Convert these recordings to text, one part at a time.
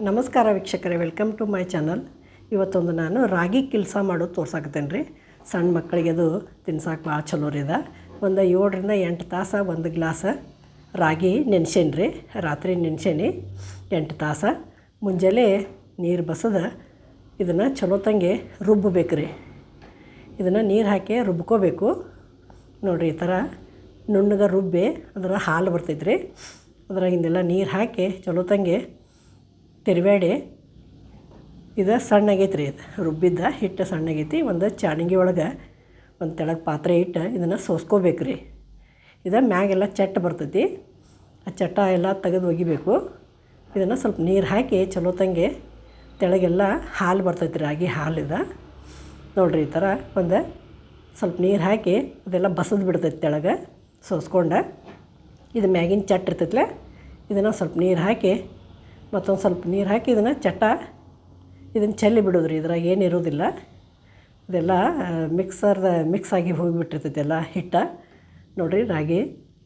ನಮಸ್ಕಾರ ವೀಕ್ಷಕರೇ welcome to my channel ಇವತ್ತೊಂದು ನಾನು ರಾಗಿ ಕೆಲಸ ಮಾಡೋದು ತೋರ್ಸಾಕತ್ತೇನೆ ರೀ. ಸಣ್ಣ ಮಕ್ಕಳಿಗೆ ಅದು ತಿನ್ಸಕ್ಕೆ ಭಾಳ ಚಲೋ ರೀ ಅದ ಒಂದು ಏಳರಿಂದ ಎಂಟು ತಾಸು ಒಂದು ಗ್ಲಾಸ ರಾಗಿ ನೆನ್ಸೇನಿ ರೀ. ರಾತ್ರಿ ನೆನ್ಸೇನಿ ಎಂಟು ತಾಸು. ಮುಂಜಾನೆ ನೀರು ಬಸದ ಇದನ್ನು ಚಲೋತ್ತಂಗೆ ರುಬ್ಬಬೇಕು ರೀ. ಇದನ್ನು ನೀರು ಹಾಕಿ ರುಬ್ಕೋಬೇಕು. ನೋಡಿರಿ ಈ ಥರ ನುಣ್ಣಗೆ ರುಬ್ಬಿ ಅದರ ಹಾಲು ಬರ್ತೈತೆ ರೀ ಅದ್ರಾಗಿಂದೆಲ್ಲ ನೀರು ಹಾಕಿ ಚಲೋತ್ತಂಗೆ ತಿರುವಾಡಿ ಇದು ಸಣ್ಣಗೈತೆ ರೀ ಇದು. ರುಬ್ಬಿದ್ದ ಹಿಟ್ಟು ಸಣ್ಣಗೈತಿ. ಒಂದು ಚಾಣಗಿ ಒಳಗೆ ಒಂದು ತೆಳಗೆ ಪಾತ್ರೆ ಇಟ್ಟು ಇದನ್ನು ಸೋಸ್ಕೋಬೇಕು ರೀ ಇದು ಮ್ಯಾಗೆಲ್ಲ ಚಟ್ ಬರ್ತೈತಿ. ಆ ಚಟ್ಟ ಎಲ್ಲ ತೆಗೆದು ಒಗಿಬೇಕು. ಇದನ್ನು ಸ್ವಲ್ಪ ನೀರು ಹಾಕಿ ಚಲೋ ತಂಗೆ ತೆಳಗೆಲ್ಲ ಹಾಲು ಬರ್ತೈತಿ ರಾಗಿ ಹಾಲಿದ ನೋಡಿರಿ ಈ ಥರ ಒಂದು ಸ್ವಲ್ಪ ನೀರು ಹಾಕಿ ಅದೆಲ್ಲ ಬಸದು ಬಿಡ್ತೈತಿ ತೆಳಗೆ ಸೋಸ್ಕೊಂಡು. ಇದು ಮ್ಯಾಗಿನ ಚಟ್ ಇರ್ತೈತಲ್ಲ ಇದನ್ನು ಸ್ವಲ್ಪ ನೀರು ಹಾಕಿ ಮತ್ತೊಂದು ಸ್ವಲ್ಪ ನೀರು ಹಾಕಿ ಇದನ್ನು ಚಟ್ಟ ಇದನ್ನು ಚೆಲ್ಲಿ ಬಿಡೋದು ರೀ ಇದ್ರಾಗ ಏನು ಇರೋದಿಲ್ಲ. ಇದೆಲ್ಲ ಮಿಕ್ಸರ್ದ, ಮಿಕ್ಸ್ ಆಗಿ ಹೋಗಿಬಿಟ್ಟಿರ್ತೈತೆ ಎಲ್ಲ ಹಿಟ್ಟ. ನೋಡಿರಿ ರಾಗಿ,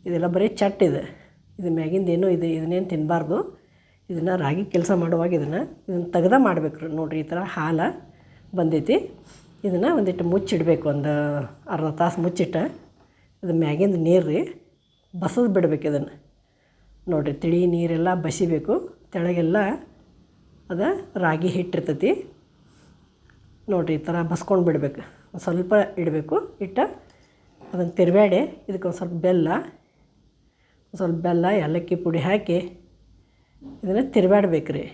ಇದೆಲ್ಲ ಬರೀ ಚಟ್ ಇದು. ಇದು ಮ್ಯಾಗಿಂದ ಏನು ಇದು, ಇದನ್ನೇನು ತಿನ್ನಬಾರ್ದು ಇದನ್ನು ರಾಗಿ ಕೆಲಸ ಮಾಡುವಾಗ ಇದನ್ನು ಇದನ್ನು ತೆಗ್ದ ಮಾಡಬೇಕು ನೋಡಿರಿ ಈ ಥರ ಹಾಲು ಬಂದೈತಿ. ಇದನ್ನು ಒಂದಿಟ್ಟು ಮುಚ್ಚಿಡಬೇಕು, ಒಂದು ಅರ್ಧ ತಾಸು ಮುಚ್ಚಿಟ್ಟು. ಇದು ಮ್ಯಾಗಿಂದ ನೀರು ರೀ ಬಸದು ಬಿಡ್ಬೇಕು ಇದನ್ನು. ನೋಡಿರಿ ತಿಳಿ ನೀರೆಲ್ಲ ಬಸಿಬೇಕು. ತೆಳಗೆಲ್ಲ ಅದು ರಾಗಿ ಹಿಟ್ಟಿರ್ತೈತಿ. ನೋಡಿರಿ ಈ ಥರ ಬಸ್ಕೊಂಡು ಬಿಡಬೇಕು. ಒಂದು ಸ್ವಲ್ಪ ಇಡಬೇಕು. ಇಟ್ಟು ಅದನ್ನು ತಿರುವಾಡಿ ಇದಕ್ಕೆ ಒಂದು ಸ್ವಲ್ಪ ಬೆಲ್ಲ ಸ್ವಲ್ಪ ಬೆಲ್ಲ, ಏಲಕ್ಕಿ ಪುಡಿ ಹಾಕಿ ಇದನ್ನು ತಿರುವಾಡ್ಬೇಕು ರೀ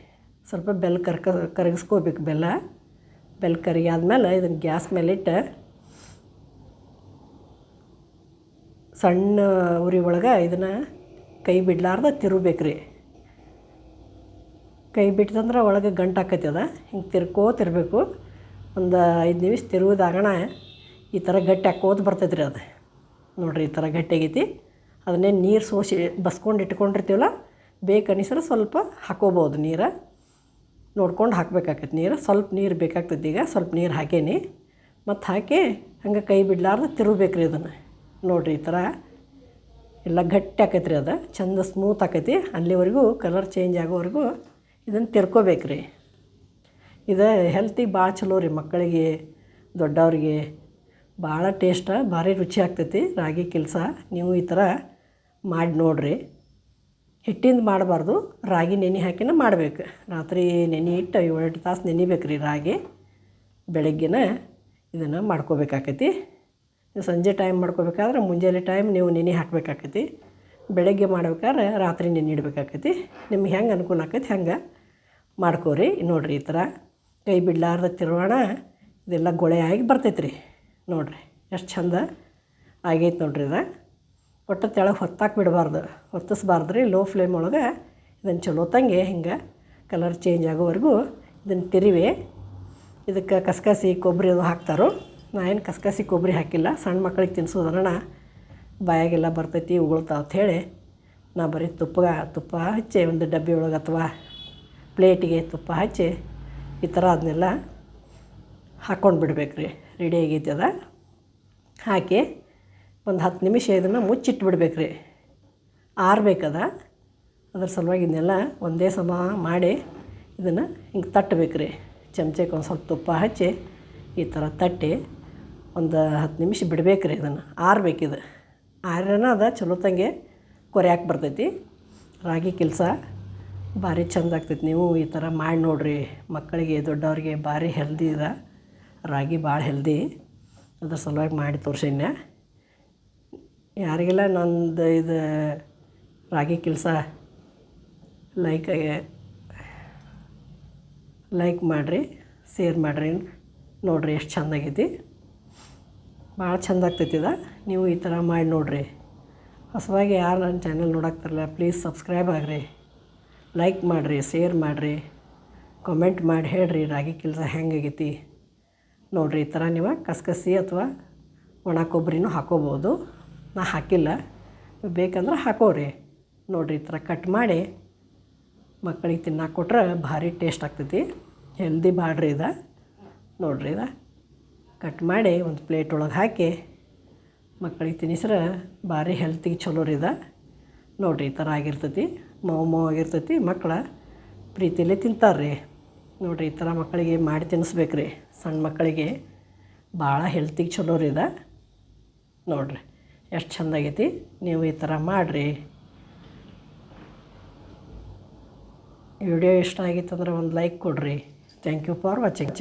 ಸ್ವಲ್ಪ ಬೆಲ್ಲ ಕರ್ಕ, ಕರಗಿಸ್ಕೋಬೇಕು ಬೆಲ್ಲ. ಬೆಲ್ಲ ಕರಗಿ ಆದಮೇಲೆ ಇದನ್ನು ಗ್ಯಾಸ್ ಮೇಲೆ ಇಟ್ಟು ಸಣ್ಣ ಉರಿ ಒಳಗೆ ಇದನ್ನು ಕೈ ಬಿಡ್ಲಾರ್ದ ತಿರುಬೇಕು ರೀ ಕೈ ಬಿಟ್ಟಂದ್ರೆ ಒಳಗೆ ಗಂಟು ಆಕೈತಿ ಅದ. ಹಿಂಗೆ ತಿರ್ಕೋತಿರ್ಬೇಕು ಒಂದು ಐದು ನಿಮಿಷ ತಿರುವುದಾಗಣ ಈ ಥರ ಗಟ್ಟಿ ಹಾಕೋದು ಬರ್ತೈತೆ ರೀ ಅದು. ನೋಡಿರಿ ಈ ಥರ ಗಟ್ಟಿಯಾಗೈತಿ ಅದನ್ನೇ ನೀರು ಸೋಸಿ ಬಸ್ಕೊಂಡು ಇಟ್ಕೊಂಡಿರ್ತೀವಲ್ಲ, ಬೇಕು ಅನಿಸಿದ್ರೆ ಸ್ವಲ್ಪ ಹಾಕೋಬೋದು ನೀರು. ನೋಡ್ಕೊಂಡು ಹಾಕಬೇಕಾಗತ್ತೆ ನೀರು. ಸ್ವಲ್ಪ ನೀರು ಬೇಕಾಗ್ತೈತಿ ಈಗ, ಸ್ವಲ್ಪ ನೀರು ಹಾಕೇನಿ. ಮತ್ತು ಹಾಕಿ ಹಂಗೆ ಕೈ ಬಿಡ್ಲಾರ್ದ ತಿರುಬೇಕು ರೀ ಅದನ್ನು ನೋಡಿರಿ ಈ ಥರ ಎಲ್ಲ ಗಟ್ಟಿ ಆಕೈತೆ ರೀ ಅದು. ಚಂದ ಸ್ಮೂತ್ ಆಕೈತಿ. ಅಲ್ಲಿವರೆಗೂ ಕಲರ್ ಚೇಂಜ್ ಆಗೋವರೆಗೂ ಇದನ್ನು ತಿರ್ಕೋಬೇಕು ರೀ. ಇದು ಹೆಲ್ತಿಗೆ ಭಾಳ ಚಲೋ ರೀ ಮಕ್ಕಳಿಗೆ, ದೊಡ್ಡವ್ರಿಗೆ. ಭಾಳ ಟೇಸ್ಟ ಭಾರಿ ರುಚಿ ಆಗ್ತೈತಿ ರಾಗಿ ಕೆಲಸ. ನೀವು ಈ ಥರ ಮಾಡಿ ನೋಡಿರಿ. ಹಿಟ್ಟಿಂದ ಮಾಡಬಾರ್ದು, ರಾಗಿ ನೆನೆ ಹಾಕಿನ ಮಾಡಬೇಕು. ರಾತ್ರಿ ನೆನೆ ಇಟ್ಟು ಏಳೆಂಟು ತಾಸು ನೆನಿಬೇಕು ರೀ ರಾಗಿ. ಬೆಳಗ್ಗೆನ ಇದನ್ನು ಮಾಡ್ಕೋಬೇಕಾಕೈತಿ. ಸಂಜೆ ಟೈಮ್ ಮಾಡ್ಕೋಬೇಕಾದ್ರೆ ಮುಂಜಾನೆ ಟೈಮ್ ನೀವು ನೆನೆ ಹಾಕಬೇಕಾಕೈತಿ. ಬೆಳಗ್ಗೆ ಮಾಡ್ಬೇಕಾದ್ರೆ ರಾತ್ರಿ ನೆನೆ ಇಡಬೇಕಾಕೈತಿ. ನಿಮ್ಗೆ ಹೆಂಗೆ ಅನುಕೂಲ ಆಕೈತಿ ಹಂಗೆ ಮಾಡ್ಕೋರಿ. ನೋಡಿರಿ ಈ ಥರ ಕೈ ಬಿಡ್ಲಾರ್ದ ತಿರುವಾಣ ಇದೆಲ್ಲ ಗೊಳೆ ಆಗಿ ಬರ್ತೈತೆ ರೀ ನೋಡಿರಿ ಎಷ್ಟು ಚಂದ ಆಗೈತೆ ನೋಡಿರಿ ಇದು ಒಟ್ಟು ತೆಳಗೆ ಹೊತ್ತಾಕಿ ಬಿಡಬಾರ್ದು. ಹೊತ್ತಿಸ್ಬಾರ್ದು ರೀ ಲೋ ಫ್ಲೇಮ್ ಒಳಗೆ ಇದನ್ನು ಚಲೋ ತಂಗೆ ಹಿಂಗೆ ಕಲರ್ ಚೇಂಜ್ ಆಗೋವರೆಗೂ ಇದನ್ನು ತಿರಿವೆ. ಇದಕ್ಕೆ ಕಸ್ಕಸಿ ಕೊಬ್ಬರಿ ಅದು ಹಾಕ್ತಾರೋ. ನಾ ಏನು ಕಸಕಸಿ ಕೊಬ್ಬರಿ ಹಾಕಿಲ್ಲ. ಸಣ್ಣ ಮಕ್ಕಳಿಗೆ ತಿನ್ಸೋದ್ರಣ ಬಾಯಾಗೆಲ್ಲ ಬರ್ತೈತಿ, ಉಗುಳ್ತಾವ ಅಂಥೇಳಿ ನಾ ಬರೀ ತುಪ್ಪ ತುಪ್ಪ ಹಚ್ಚಿ ಒಂದು ಡಬ್ಬಿ ಒಳಗೆ ಅಥವಾ ಪ್ಲೇಟಿಗೆ ತುಪ್ಪ ಹಚ್ಚಿ ಈ ಥರ ಅದನ್ನೆಲ್ಲ ಹಾಕ್ಕೊಂಡು ಬಿಡ್ಬೇಕು ರೀ ರೆಡಿ ಆಗೈತಿ ಹಾಕಿ ಒಂದು ಹತ್ತು ನಿಮಿಷ ಇದನ್ನು ಮುಚ್ಚಿಟ್ಬಿಡ್ಬೇಕು ರೀ ಆರ್ಬೇಕದ? ಅದ್ರ ಸಲುವಾಗಿ ಇದನ್ನೆಲ್ಲ ಒಂದೇ ಸಮ ಮಾಡಿ ಇದನ್ನು ಹಿಂಗೆ ತಟ್ಟಬೇಕು ರೀ ಚಮಚಕ್ಕೆ ಒಂದು ಸ್ವಲ್ಪ ತುಪ್ಪ ಹಚ್ಚಿ ಈ ಥರ ತಟ್ಟಿ ಒಂದು ಹತ್ತು ನಿಮಿಷ ಬಿಡ್ಬೇಕು ರೀ ಇದನ್ನು. ಆರ್ಬೇಕಿದು. ಆರ್ಯನ ಅದ ಚಲೋತ್ತಂಗೆ ಕೊರ್ಯಾಕೆ ಬರ್ತೈತಿ. ರಾಗಿ ಕೆಲಸ ಭಾರಿ ಚಂದ ಆಗ್ತೈತಿ ನೀವು ಈ ಥರ ಮಾಡಿ ನೋಡಿರಿ. ಮಕ್ಕಳಿಗೆ, ದೊಡ್ಡವ್ರಿಗೆ ಭಾರಿ ಹೆಲ್ದಿ ಇದೆ ರಾಗಿ ಭಾಳ ಹೆಲ್ದಿ ಅದ್ರ ಸಲುವಾಗಿ ಮಾಡಿ ತೋರ್ಸೀನಿ ಯಾರಿಗೆಲ್ಲ ನಂದು ಇದು ರಾಗಿ ಕೆಲಸ ಲೈಕ್ ಲೈಕ್ ಮಾಡಿರಿ ಶೇರ್ ಮಾಡಿರಿ ನೋಡಿರಿ ಎಷ್ಟು ಚೆಂದಾಗೈತಿ ಭಾಳ ಚಂದ ಆಗ್ತೈತಿ ಇದು. ನೀವು ಈ ಥರ ಮಾಡಿ ನೋಡಿರಿ. ಹೊಸವಾಗಿ ಯಾರು ನನ್ನ ಚಾನಲ್ ನೋಡಾಕ್ತಾರಲ್ಲ ಪ್ಲೀಸ್ ಸಬ್ಸ್ಕ್ರೈಬ್ ಆಗಿರಿ. ಲೈಕ್ ಮಾಡಿರಿ ಶೇರ್ ಮಾಡಿರಿ. ಕಮೆಂಟ್ ಮಾಡಿ ಹೇಳ್ರಿ, ರಾಗಿ ಕೆಲಸ ಹೆಂಗಾಗೈತಿ ನೋಡಿರಿ, ಈ ಥರ ನೀವು ಕಸ್ಕಸಿ ಅಥವಾ ಒಣ ಕೊಬ್ಬರಿನೂ ಹಾಕೋಬೋದು. ನಾ ಹಾಕಿಲ್ಲ. ಬೇಕಂದ್ರೆ ಹಾಕೋರಿ. ನೋಡಿರಿ, ಈ ಥರ ಕಟ್ ಮಾಡಿ ಮಕ್ಕಳಿಗೆ ತಿನ್ನಕ್ಕೆ ಕೊಟ್ರೆ ಭಾರಿ ಟೇಸ್ಟ್ ಆಗ್ತೈತಿ. ಹೆಲ್ದಿ ಬಾಡ್ರಿ ಇದು. ನೋಡಿರಿ ಇದು. ಕಟ್ ಮಾಡಿ ಒಂದು ಪ್ಲೇಟ್ ಒಳಗೆ ಹಾಕಿ, ಮಕ್ಕಳಿಗೆ ತಿನ್ನಿಸ್ರೆ ಭಾರಿ ಹೆಲ್ತಿಗೆ ಚಲೋ ರೀ ಇದು. ನೋಡಿರಿ ಈ ಥರ ಆಗಿರ್ತೈತಿ ಮಾವು ಮಾವು ಆಗಿರ್ತೈತಿ, ಮಕ್ಕಳ ಪ್ರೀತಿಯಲ್ಲೇ ತಿಂತಾರೆ ನೋಡಿರಿ ಈ ಥರ ಮಕ್ಕಳಿಗೆ ಮಾಡಿ ತಿನ್ನಿಸ್ಬೇಕು ರೀ, ಸಣ್ಣ ಮಕ್ಕಳಿಗೆ ಭಾಳ ಹೆಲ್ತಿಗೆ ಚಲೋ ರೀ ಇದು. ನೋಡಿರಿ, ಎಷ್ಟು ಚೆಂದಾಗೈತಿ ನೀವು ಈ ಥರ ಮಾಡಿರಿ. ವಿಡಿಯೋ ಇಷ್ಟ ಆಗಿತ್ತಂದ್ರೆ ಒಂದು ಲೈಕ್ ಕೊಡಿರಿ. Thank you for watching